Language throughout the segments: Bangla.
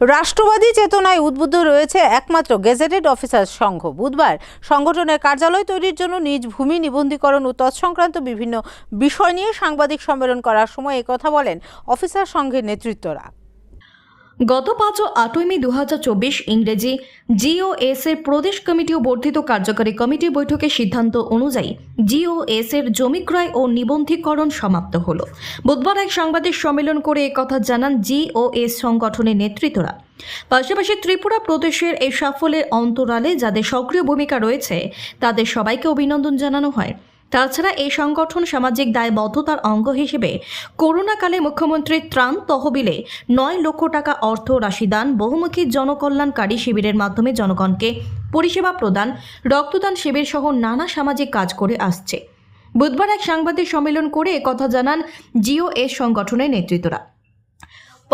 রাষ্ট্রবাদী চেতনায় উদ্বুদ্ধ রয়েছে একমাত্র গেজেটেড অফিসার সংঘ। বুধবার সংগঠনের কার্যালয় তৈরির জন্য নিজ ভূমি নিবন্ধীকরণ ও তৎসংক্রান্ত বিভিন্ন বিষয় নিয়ে সাংবাদিক সম্মেলন করার সময় কথা বলেন অফিসার সংঘের নেতৃত্বরা। গত পাঁচ ও আটই মে দু হাজার চব্বিশ ইংরেজি জিওএস এর প্রদেশ কমিটি ও বর্ধিত কার্যকারী কমিটির বৈঠকের সিদ্ধান্ত অনুযায়ী জিওএস এর জমি ক্রয় ও নিবন্ধীকরণ সমাপ্ত হলো। বুধবার এক সাংবাদিক সম্মেলন করে একথা জানান জিওএস সংগঠনের নেতৃত্বরা। পাশাপাশি ত্রিপুরা প্রদেশের এই সাফল্যের অন্তরালে যাদের সক্রিয় ভূমিকা রয়েছে, তাদের সবাইকে অভিনন্দন জানানো হয়। তাছাড়া এই সংগঠন সামাজিক দায়বদ্ধতার অঙ্গ হিসেবে করোনাকালে মুখ্যমন্ত্রীর ত্রাণ তহবিলে নয় লক্ষ টাকা অর্থ রাশিদান বহুমুখী জনকল্যাণকারী শিবিরের মাধ্যমে জনগণকে পরিষেবা প্রদান, রক্তদান শিবির সহ নানা সামাজিক কাজ করে আসছে। বুধবার এক সাংবাদিক সম্মেলন করে কথা জানান জিও এস সংগঠনের নেতৃত্বরা।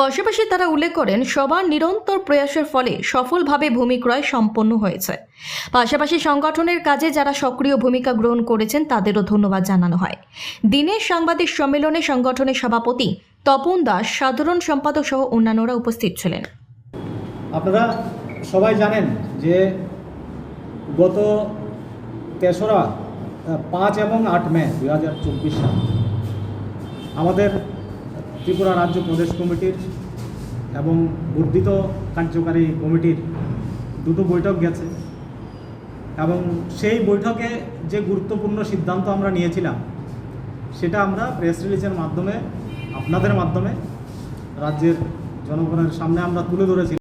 পাশাপাশি তারা উল্লেখ করেন, সবার নিরন্তর প্রয়াসের ফলে সফলভাবে ভূমি ক্রয় সম্পন্ন হয়েছে। পাশাপাশি সংগঠনের কাজে যারা সক্রিয় ভূমিকা গ্রহণ করেছেন, তাদেরও ধন্যবাদ জানানো হয়। দিনের সাংবাদিক সম্মেলনে সংগঠনের সভাপতি তপন দাস, সাধারণ সম্পাদক সহ অন্যান্যরা উপস্থিত ছিলেন। আপনারা সবাই জানেন যে গত তেসরা পাঁচ এবং আট মে দু হাজার চব্বিশ সাল আমাদের ত্রিপুরা রাজ্য প্রদেশ কমিটির এবং বর্ধিত কার্যকারী কমিটির দুটো বৈঠক গেছে। এবং সেই বৈঠকে যে গুরুত্বপূর্ণ সিদ্ধান্ত আমরা নিয়েছিলাম, সেটা আমরা প্রেস রিলিজের মাধ্যমে, আপনাদের মাধ্যমে, রাজ্যের জনগণের সামনে আমরা তুলে ধরেছি।